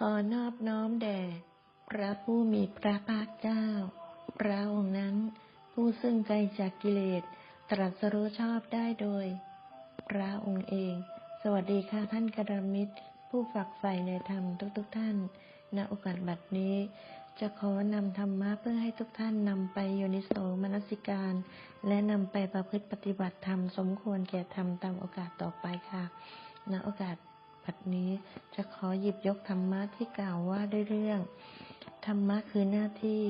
ขอนอบน้อมแด่ พระผู้มีพระภาคเจ้า พระองค์นั้น ผู้ซึ่งไกลจากกิเลส ตรัสรู้ชอบได้โดย พระองค์เอง สวัสดีค่ะท่านกระมิตร ผู้ฝักใฝ่ในธรรมทุกๆทท่าน ณ โอกาสบัดนี้ จะขอนำธรรมะเพื่อให้ทุกท่านนำไปโยนิโสมนสิการ และนำไปประพฤติปฏิบัติธรรมสมควรแก่ธรรมตามโอกาสต่อไปค่ะ ณ โอกาส บัดนี้จะขอหยิบยกธรรมะที่กล่าวว่าด้วยเรื่อง ธรรมะคือหน้าที่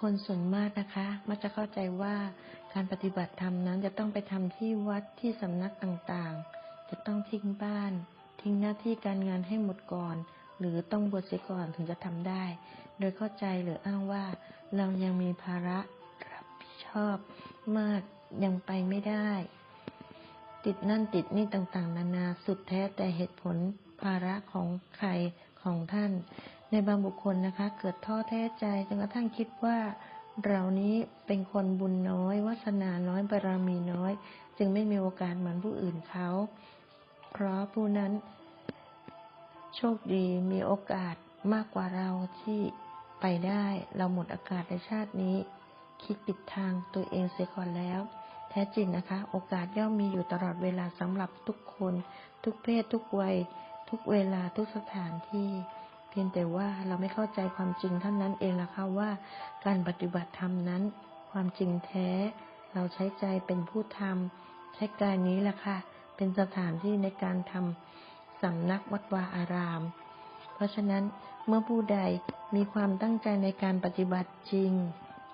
คนส่วนมากนะคะ มักจะเข้าใจว่าการปฏิบัติธรรมนั้นจะต้องไปทำที่วัดที่สำนักต่างๆ จะต้องทิ้งบ้าน ทิ้งหน้าที่การงานให้หมดก่อน หรือต้องบวชเสียก่อนถึงจะทำได้ โดยเข้าใจหรืออ้างว่า เรายังมีภาระรับผิดชอบมากยังไปไม่ได้ ติดนั่นติดนี่ต่างๆ นานาสุดแท้แต่เหตุผลภาระของใครของท่าน ในบางบุคคลนะคะ เกิดท้อแท้ใจจนกระทั่งคิดว่าเรานี้เป็นคนบุญน้อยวาสนาน้อยบารมีน้อย จึงไม่มีโอกาสเหมือนผู้อื่นเขา เพราะผู้นั้น โชคดีมีโอกาสมากกว่าเราที่ไปได้ เราหมดอากาศในชาตินี้ คิดปิดทางตัวเองเสียก่อนแล้ว ท้จริงนะคะ โอกาสย่อมมีอยู่ตลอดเวลาสำหรับทุกคน ทุกเพศ ทุกวัย ทุกเวลาทุกสถานที่ เพียงแต่ว่าเราไม่เข้าใจความจริงเท่านั้นเองล่ะค่ะว่า การปฏิบัติธรรมนั้น ความจริงแท้ เราใช้ใจเป็นผู้ทำใช้กายนี้แหละค่ะ เป็นสถานที่ในการทำสำนักวัดวาอาราม เพราะฉะนั้นเมื่อผู้ใดมีความตั้งใจในการปฏิบัติจริง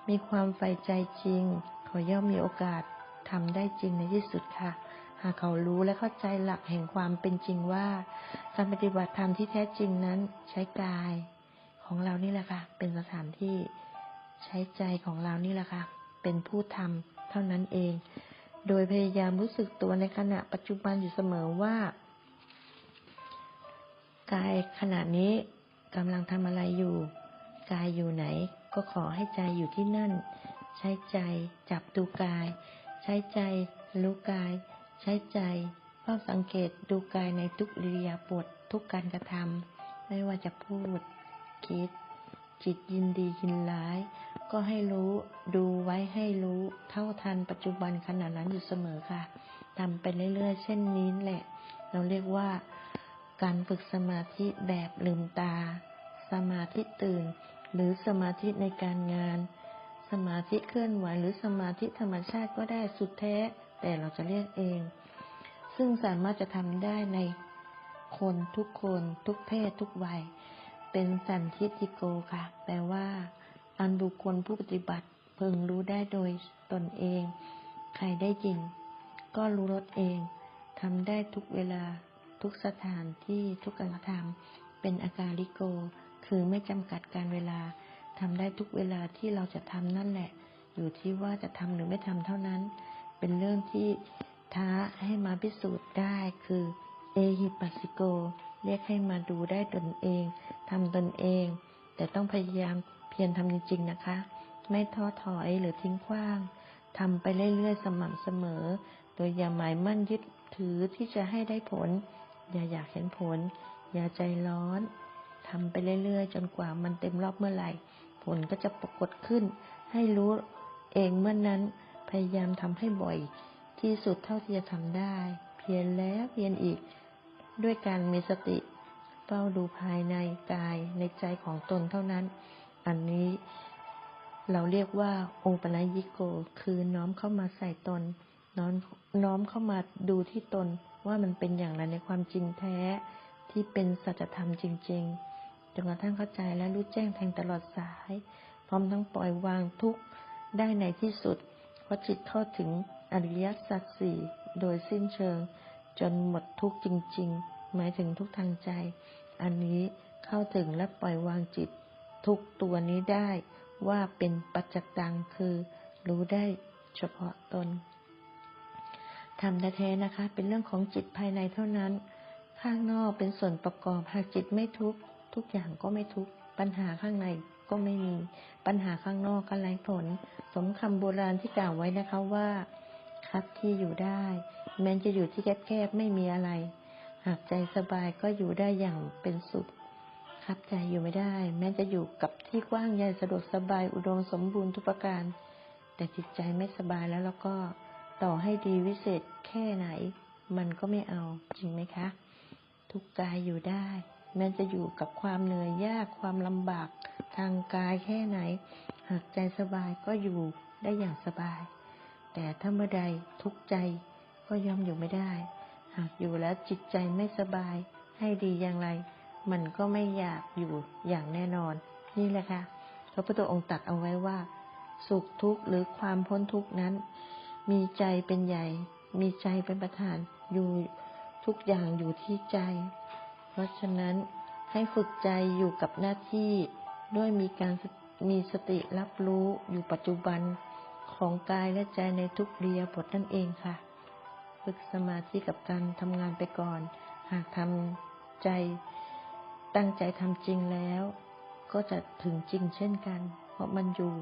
มีความใฝ่ใจจริง เขาย่อมมีโอกาส ทำได้จริงในที่สุดค่ะ หากเขารู้และเข้าใจหลักแห่งความเป็นจริงว่าการปฏิบัติธรรมที่แท้จริงนั้นใช้กาย ของเรานี่แหละค่ะ เป็นสถานที่ใช้ใจของเรานี่แหละค่ะ เป็นผู้ทำเท่านั้นเอง โดยพยายามรู้สึกตัวในขณะปัจจุบันอยู่เสมอว่ากายขณะนี้กำลังทำอะไรอยู่ กายอยู่ไหน ก็ขอให้ใจอยู่ที่นั่น ใช้ใจจับดูกาย ใช้ใจรู้กาย ใช้ใจเฝ้าสังเกตดูกายในทุกอิริยาบถทุกการกระทำไม่ว่าจะพูด คิด จิตยินดียินร้าย ก็ให้รู้ดูไว้ให้รู้เท่าทันปัจจุบันขณะนั้นอยู่เสมอค่ะทำไปเรื่อยๆ เช่นนี้แหละ เราเรียกว่า การฝึกสมาธิแบบลืมตา สมาธิตื่น หรือสมาธิในการงาน สมาธิเคลื่อนไหวหรือสมาธิธรรมชาติก็ได้สุดแท้ แต่เราจะเรียกเอง ซึ่งสามารถจะทำได้ในคนทุกคนทุกเพศทุกวัย เป็นสันทิติโกค่ะ แปลว่า อันบุคคลผู้ปฏิบัติเพึงรู้ได้โดยตนเอง ใครได้ยิน ก็รู้รสเองทำได้ทุกเวลาทุกสถานที่ทุกการกระทำเป็นอาการลิโก คือไม่จำกัดการเวลา ทำได้ทุกเวลาที่เราจะทำนั่นแหละ อยู่ที่ว่าจะทำหรือไม่ทำเท่านั้น เป็นเรื่องที่ท้าให้มาพิสูจน์ได้คือเอหิปัสสิโก เรียกให้มาดูได้ตนเองทำตนเอง แต่ต้องพยายามเพียรทำจริง ๆ นะคะ ไม่ท้อถอยหรือทิ้งขว้างทำไปเรื่อยๆสม่ำเสมอ โดยอย่าหมายมั่นยึดถือที่จะให้ได้ผล อย่าอยากเห็นผล อย่าใจร้อน ทำไปเรื่อยๆ จนกว่ามันเต็มรอบเมื่อไหร่ ผลก็จะปรากฏขึ้น ให้รู้เองเมื่อนนั้น พยายามทำให้บ่อย ที่สุดเท่าที่จะทำได้ เพียรแล้วเพียรอีก ด้วยการมีสติ เฝ้าดูภายในกายในใจของตนเท่านั้น อันนี้เราเรียกว่าองค์ปนัยิโก คือน้อมเข้ามาใส่ตน น้อมน้อมเข้ามาดูที่ตนว่ามันเป็นอย่างไรในความจริงแท้ที่เป็นสัจธรรมจริง ๆ จนกระทั่งเข้าใจและรู้แจ้งแทงตลอดสาย พร้อมทั้งปล่อยวางทุกข์ได้ในที่สุด เพราะจิตเข้าถึงอริยสัจสี่โดยสิ้นเชิง จนหมดทุกข์จริง ๆ หมายถึงทุกทางใจ อันนี้เข้าถึงและปล่อยวางจิต ทุกตัวนี้ได้ว่าเป็นปัจจตังคือ รู้ได้เฉพาะตนทำแท้ๆนะคะ เป็นเรื่องของจิตภายในเท่านั้น ข้างนอกเป็นส่วนประกอบหากจิตไม่ทุกข์ ทุกอย่างก็ไม่ทุก ปัญหาข้างในก็ไม่มี ปัญหาข้างนอกก็ไร้ผล สมคำโบราณที่กล่าวไว้นะคะว่า ครับที่อยู่ได้ แม้จะอยู่ที่แคบๆไม่มีอะไร หากใจสบายก็อยู่ได้อย่างเป็นสุข ครับใจอยู่ไม่ได้ แม้จะอยู่กับที่กว้างใหญ่สะดวกสบายอุดมสมบูรณ์ทุกประการ แต่จิตใจไม่สบายแล้วแล้วก็ต่อให้ดีวิเศษแค่ไหน มันก็ไม่เอาจริงไหมคะ ทุกกายอยู่ได้ แม้จะอยู่กับความเหนื่อยยากความลำบากทางกายแค่ไหน หากใจสบายก็อยู่ได้อย่างสบาย แต่ถ้าเมื่อใดทุกข์ใจก็ย่อมอยู่ไม่ได้ หากอยู่แล้วจิตใจไม่สบาย ให้ดีอย่างไร มันก็ไม่อยากอยู่อย่างแน่นอน นี่แหละค่ะพระพุทธองค์ตัดเอาไว้ว่า สุขทุกข์หรือความพ้นทุกข์นั้น มีใจเป็นใหญ่ มีใจเป็นประธานอยู่ทุกอย่างอยู่ที่ใจ เพราะฉะนั้นให้ฝึกใจอยู่กับหน้าที่ ด้วยมีการมีสติรับรู้อยู่ปัจจุบันของกายและใจในทุกเรียบทนั่นเองค่ะ ฝึกสมาธิกับการทำงานไปก่อน หากทำใจ ตั้งใจทำจริงแล้ว ก็จะถึงจริงเช่นกัน เพราะมันอยู่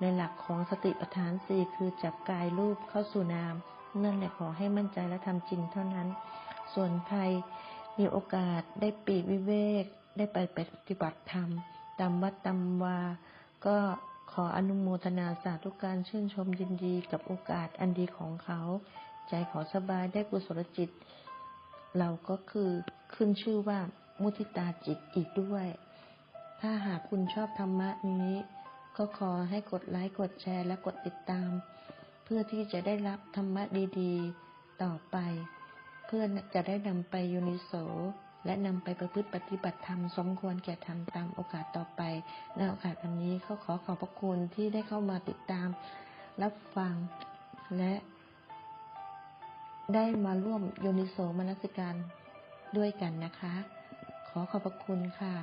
ในหลักของสติปัฏฐานสี่คือจับกายรูปเข้าสู่นาม นั่นแหละขอให้มั่นใจและทำจริงเท่านั้น ส่วนใคร มีโอกาสได้ปีกวิเวก ได้ไปปฏิบัติธรรมตามวัดตามวา ก็ขออนุโมทนาสาธุการชื่นชมยินดีกับโอกาสอันดีของเขา ใจขอสบายได้กุศลจิต เราก็คือขึ้นชื่อว่ามุทิตาจิตอีกด้วย ถ้าหากคุณชอบธรรมะนี้ ก็ขอให้กดไลค์กดแชร์และกดติดตาม เพื่อที่จะได้รับธรรมะดี ๆ ต่อไป เพื่อจะได้นำไปยูนิโส และนำไปประพฤติปฏิบัติธรรมสมควรแก่ธรรมตามโอกาสต่อไปในโอกาสวันนี้ก็ขอขอบพระคุณที่ได้เข้ามาติดตาม รับฟังและได้มาร่วมโยนิโสมนสิการด้วยกันนะคะ ขอขอบพระคุณค่ะ